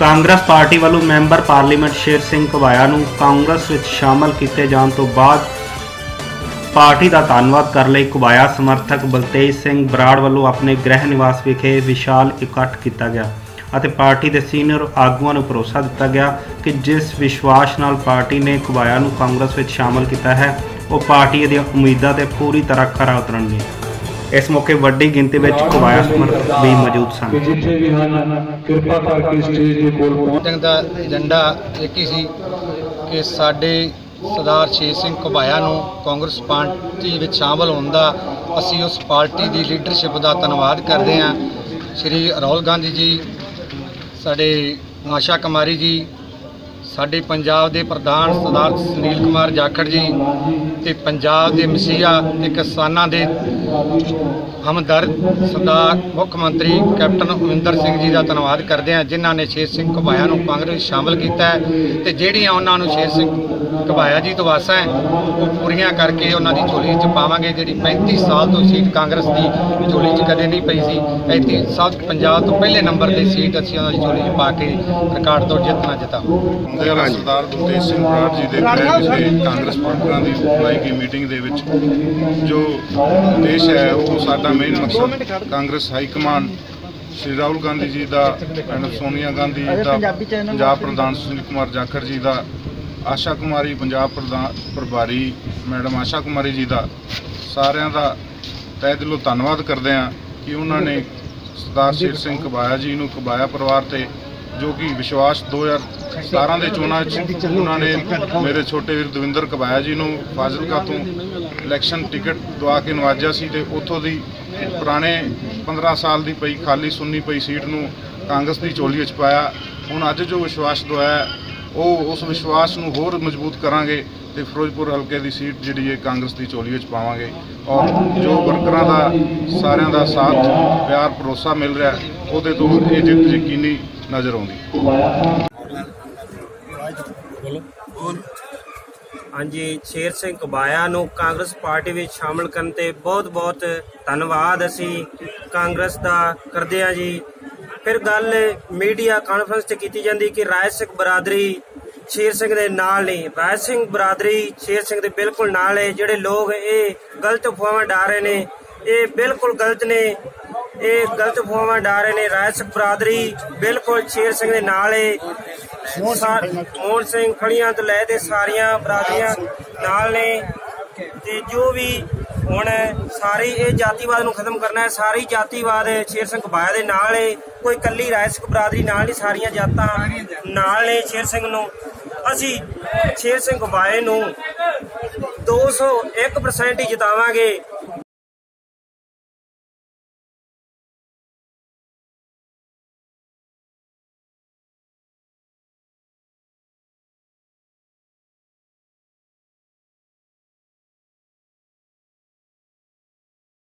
Congress party ਵੱਲੋਂ member parliament Sher Singh ਘਵਾਇਆ ਨੂੰ ਕਾਂਗਰਸ ਵਿੱਚ ਸ਼ਾਮਲ ਕੀਤੇ ਜਾਣ ਤੋਂ ਬਾਅਦ ਪਾਰਟੀ ਦਾ ਧੰਨਵਾਦ ਕਰਨ ਲਈ ਘਵਾਇਆ ਸਮਰਥਕ ਬਲਤੇਜ ਸਿੰਘ ਬਰਾੜ ਵੱਲੋਂ ਆਪਣੇ ਗ੍ਰਹਿ ਨਿਵਾਸ ਵਿਖੇ ਵਿਸ਼ਾਲ ਇਕੱਠ ਕੀਤਾ ਗਿਆ ਅਤੇ ਪਾਰਟੀ ਦੇ ਸੀਨੀਅਰ ਆਗੂਆਂ ਨੂੰ ਭਰੋਸਾ ਦਿੱਤਾ ਗਿਆ ਕਿ ਜਿਸ ਵਿਸ਼ਵਾਸ ਨਾਲ ਪਾਰਟੀ ਨੇ ਘਵਾਇਆ ਨੂੰ ਕਾਂਗਰਸ ਵਿੱਚ ਸ਼ਾਮਲ ਕੀਤਾ ਹੈ, ਉਹ ਪਾਰਟੀ ਦੀਆਂ ਉਮੀਦਾਂ ਤੇ ਪੂਰੀ ਤਰ੍ਹਾਂ ਖਰਾ ਉਤਰਨਗੇ ਇਸ ਮੌਕੇ ਵੱਡੀ ਗਿਣਤੀ ਵਿੱਚ ਘਵਾਇਆ ਸਮਰਥਕ ਵੀ ਮੌਜੂਦ ਸਨ। ਜਿੱਥੇ ਵੀ ਹਨ ਕਿਰਪਾ ਕਰਕੇ ਸਟੇਜ ਦੇ ਕੋਲ ਪਹੁੰਚ। ਮੀਟਿੰਗ ਦਾ ਏਜੰਡਾ ਇੱਕ ਹੀ ਸੀ ਕਿ ਸਾਡੇ ਸਰਦਾਰ ਸ਼ੇਰ ਸਿੰਘ ਘੁਬਾਇਆ ਨੂੰ ਕਾਂਗਰਸ ਪਾਰਟੀ ਵਿੱਚ ਸ਼ਾਮਲ ਹੋਣ ਦਾ ਅਸੀਂ ਉਸ ਪਾਰਟੀ ਦੀ ਲੀਡਰਸ਼ਿਪ ਦਾ ਧੰਨਵਾਦ ਕਰਦੇ ਹਾਂ। ਸ਼੍ਰੀ ਰਾਹੁਲ ਗਾਂਧੀ ਜੀ ਸਾਡੇ ਆਸ਼ਾ ਕੁਮਾਰੀ ਜੀ ਸਾਡੇ ਪੰਜਾਬ ਦੇ ਪ੍ਰਧਾਨ ਸਰਦਾਰ ਸੁਨੀਲ ਕੁਮਾਰ ਜਾਖੜ ਜੀ ਤੇ ਪੰਜਾਬ ਦੇ ਮਸੀਹਾ ਤੇ ਕਿਸਾਨਾਂ ਦੇ ਹਮਦਰਦ ਸਰਦਾਰ ਮੁੱਖ ਮੰਤਰੀ ਕੈਪਟਨ ਅਮਰਿੰਦਰ ਸਿੰਘ ਜੀ ਦਾ ਧੰਨਵਾਦ ਕਰਦੇ ਹਾਂ, ਜਿਨ੍ਹਾਂ ਨੇ ਸ਼ੇਰ ਸਿੰਘ ਘੁਬਾਇਆ ਨੂੰ ਕਾਂਗਰਸ ਵਿੱਚ ਸ਼ਾਮਲ ਕੀਤਾ ਹੈ ਤੇ ਜਿਹੜੀਆਂ ਉਹਨਾਂ ਨੂੰ ਸ਼ੇਰ ਸਿੰਘ ਘੁਬਾਇਆ ਜੀ ਤੋਂ ਆਸਾਂ ਹੈ, ਉਹ ਪੂਰੀਆਂ ਕਰਕੇ ਉਹਨਾਂ ਦੀ ਝੋਲੀ 'ਚ ਪਾਵਾਂਗੇ, ਜਿਹੜੀ 35 ਸਾਲ ਤੋਂ ਸੀਟ ਕਾਂਗਰਸ ਦੀ ਝੋਲੀ 'ਚ ਕਦੇ ਨਹੀਂ ਪਈ ਸੀ। ਐਤੀ ਸਭ ਪੰਜਾਬ ਤੋਂ ਪਹਿਲੇ ਨੰਬਰ 'ਤੇ ਸੀਟ ਅਸੀਂ ਉਹਨਾਂ ਦੀ ਝੋਲੀ 'ਚ ਪਾ ਕੇ ਰਿਕਾਰਡ ਤੋਂ ਜਿੱਤਣਾ ਜਿੱਤਾਂ। ਮੇਰਾ ਸਰਦਾਰ ਬਲਤੇਜ ਸਿੰਘ ਬਰਾੜ ਜੀ ਦੇ ਵਿਖੇ ਕਾਂਗਰਸ ਪਾਰਟੀਆਂ ਦੀ ਬੁਲਾਈ ਗਈ ਮੀਟਿੰਗ ਦੇ ਵਿੱਚ ਜੋ ਉਦੇਸ਼ ਹੈ ਉਹ ਸਾਡਾ ਮੇਨ ਮਕਸਦ ਕਾਂਗਰਸ ਹਾਈ ਕਮਾਂਡ ਸ਼੍ਰੀ ਰਾਹੁਲ ਗਾਂਧੀ ਜੀ ਦਾ ਮੈਡਮ ਸੋਨੀਆ ਗਾਂਧੀ ਜੀ ਦਾ ਪੰਜਾਬ ਪ੍ਰਧਾਨ ਸੁਨੀਲ ਕੁਮਾਰ ਜਾਖੜ ਜੀ ਦਾ ਆਸ਼ਾ ਕੁਮਾਰੀ ਪੰਜਾਬ ਪ੍ਰਧਾਨ ਪ੍ਰਭਾਰੀ ਮੈਡਮ ਆਸ਼ਾ ਕੁਮਾਰੀ ਜੀ ਦਾ ਸਾਰਿਆਂ ਦਾ ਤਹਿ ਦਿਲੋਂ ਧੰਨਵਾਦ ਕਰਦੇ ਹਾਂ ਕਿ ਉਹਨਾਂ ਨੇ ਸਰਦਾਰ ਸ਼ੇਰ ਸਿੰਘ ਕਬਾਇਆ ਜੀ ਨੂੰ ਕਬਾਇਆ ਪਰਿਵਾਰ ਤੇ ਜੋ ਕਿ ਵਿਸ਼ਵਾਸ 2017 ਦੇ ਚੋਣਾਂ 'ਚ ਉਹਨਾਂ ਨੇ ਮੇਰੇ ਛੋਟੇ ਵੀਰ ਦਵਿੰਦਰ ਕਬਾਇਆ ਜੀ ਨੂੰ ਫਾਜ਼ਿਲਕਾ ਤੋਂ ਇਲੈਕਸ਼ਨ ਟਿਕਟ ਦਵਾ ਕੇ ਨਵਾਜਿਆ ਸੀ ਤੇ ਉੱਥੋਂ ਦੀ ਪੁਰਾਣੇ 15 ਸਾਲ ਦੀ ਪਈ, ਖਾਲੀ ਸੁੰਨੀ ਪਈ ਸੀਟ ਨੂੰ ਕਾਂਗਰਸ ਦੀ ਝੋਲੀ 'ਚ ਪਾਇਆ। ਹੁਣ ਅੱਜ ਜੋ ਵਿਸ਼ਵਾਸ ਦਵਾਇਆ, ਉਹ ਉਸ ਵਿਸ਼ਵਾਸ ਨੂੰ ਹੋਰ ਮਜ਼ਬੂਤ ਕਰਾਂਗੇ ਤੇ ਫਿਰੋਜ਼ਪੁਰ ਹਲਕੇ ਦੀ ਸੀਟ ਜਿਹੜੀ ਹੈ ਕਾਂਗਰਸ ਦੀ ਝੋਲੀ ਵਿੱਚ ਪਾਵਾਂਗੇ। ਔਰ ਜੋ ਵਰਕਰਾਂ ਦਾ ਸਾਰਿਆਂ ਦਾ ਸਾਥ, ਪਿਆਰ, ਭਰੋਸਾ ਮਿਲ ਰਿਹਾ, ਉਹਦੇ ਤੋਂ ਇਹ ਜਿੱਤ ਯਕੀਨੀ ਨਜ਼ਰ ਆਉਂਦੀ। ਹਾਂਜੀ, ਸ਼ੇਰ ਸਿੰਘ ਕਬਾਇਆ ਨੂੰ ਕਾਂਗਰਸ ਪਾਰਟੀ ਵਿੱਚ ਸ਼ਾਮਲ ਕਰਨ ਤੇ ਬਹੁਤ-ਬਹੁਤ ਧੰਨਵਾਦ। ਅਸੀਂ ਕਾਂਗਰਸ ਦਾ ਕਰਦੇ ਹਾਂ ਜੀ। ਫਿਰ ਗੱਲ ਮੀਡੀਆ ਕਾਨਫਰੰਸ ਤੇ ਕੀਤੀ ਜਾਂਦੀ ਕਿ ਰਾਜ ਸਿੰਘ ਬਰਾਦਰੀ ਸ਼ੇਰ ਸਿੰਘ ਦੇ ਨਾਲ ਨਹੀਂ ਰਾਜ ਸਿੰਘ ਬਰਾਦਰੀ ਸ਼ੇਰ ਸਿੰਘ ਦੇ ਬਿਲਕੁਲ ਨਾਲ ਹੈ ਜਿਹੜੇ ਲੋਕ ਇਹ ਗਲਤ ਅਫਵਾਹਾਂ ਡਾ ਰਹੇ ਨੇ, ਇਹ ਬਿਲਕੁਲ ਗਲਤ ਨੇ। ਇਹ ਗਲਤ ਅਫਵਾਹਾਂ ਡਾ ਰਹੇ ਨੇ। ਰਾਜ ਸਿੰਘ ਬਰਾਦਰੀ ਬਿਲਕੁਲ ਸ਼ੇਰ ਸਿੰਘ ਦੇ ਨਾਲ ਹੈ ਸਾ- ਮੋਹਨ ਸਿੰਘ ਖੜੀਆਂ ਤੋਂ ਲੈ ਤੇ ਸਾਰੀਆਂ ਬਰਾਦਰੀਆਂ ਨਾਲ ਨੇ। ਤੇ ਜੋ ਵੀ ਹੁਣ ਸਾਰੀ ਇਹ ਜਾਤੀਵਾਦ ਨੂੰ ਖਤਮ ਕਰਨਾ ਹੈ, ਸਾਰੀ ਜਾਤੀਵਾਦ ਸ਼ੇਰ ਸਿੰਘ ਬਾਇਆ ਦੇ ਨਾਲ ਏ। ਕੋਈ ਕੱਲੀ ਰਾਏ ਸਿੰਘ ਬਰਾਦਰੀ ਨਾਲ ਨਹੀਂ, ਸਾਰੀਆਂ ਜਾਤਾਂ ਨਾਲ ਨੇ ਸ਼ੇਰ ਸਿੰਘ ਨੂੰ। ਅਸੀਂ ਸ਼ੇਰ ਸਿੰਘ ਬਾਏ ਨੂੰ 201% ਹੀ ਜਿਤਾਵਾਂਗੇ।